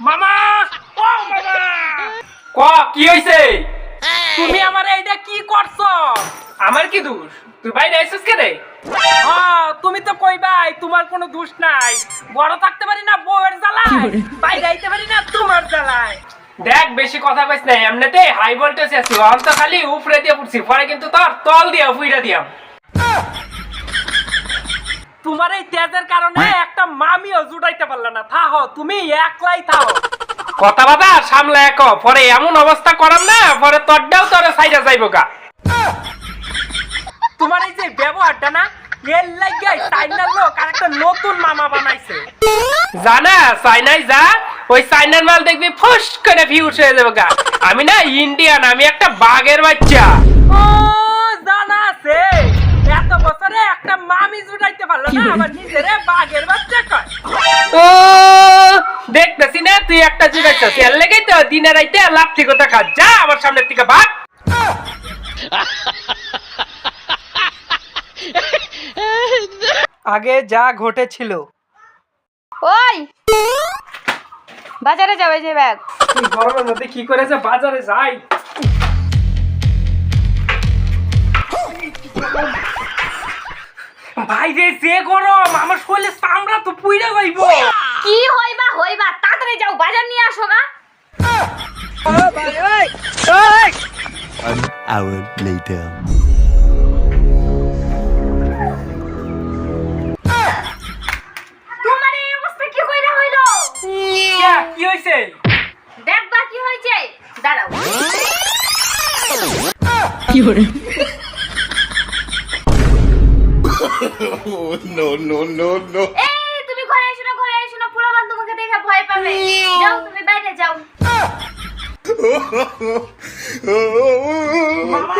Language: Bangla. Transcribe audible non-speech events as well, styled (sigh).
মামা! ও মামা! ক কি হইছে? তুমি আমার এইটা কি করছ? আমার কি দোষ? তুই বাইরে আইছিস কে রে হ্যাঁ, তুমি তো কইবাই তোমার কোনো দোষ নাই। বড় থাকতে পারি না বউয়ের জ্বালায়। বাইরে আইতে পারি না তোমার জ্বালায়। দেখ বেশি কথা কইস না এমনিতে হাই ভোল্টেজ আছি তো খালি উপরে দিয়ে পড়ছি পরে কিন্তু তোর তল দিয়া ফুইরা দিয়াম। তোমার এই তেজের কারণে একটা মামিও জুটাইতে পারলে না থাহো তুমি একলাই থাও কথা বাদা সামলা এক পরে এমন অবস্থা করাম না পরে তোরটাও তোরে সাইডা যাইব গা। তোমার এই যে ব্যবহারটা না এর লাগাই চাইনার লোক আর একটা নতুন মামা বানাইছে। জানা যা ওই চাইনার মাল দেখবি ফুস করে ভিউস হয়ে যাবে গা। আমি না ইন্ডিয়ান আমি একটা বাঘের বাচ্চা। ও জানা আছে। এত বছরে একটা মামি জুটাইতে পারল না আমার নিজেরে বাঘের বাচ্চা ও দেখতেছি না তুই একটা জুড়াইছিস এর লেগেই তো দিনে রাইতে লাফটি কথা খা যা আমার সামনের থেকে ভাগ। আগে যা ঘটেছিল। ওই বাজারে যাবে যে ব্যাগ। গরমের মধ্যে কি করেছে? বাজারে যাই। ভাই রে যে গরম আমার শরীরে চামড়া তো পুইরা যাইবো। কি হইবা হইবা? তাড়াতাড়ি যাও বাজার নিয়ে আসো না। One hour later. তোমার এই অবস্থা কি কইরা হইল? কি হইছে? দেখবা কি হয়েছে দাঁড়াও। (laughs) Oh, no, no, no, no. এই তুমি ঘরে এসো না ঘরে এসো না পুরো মান তোমাকে দেখে ভয় পাবে যাও তুমি বাইরে যাও মামা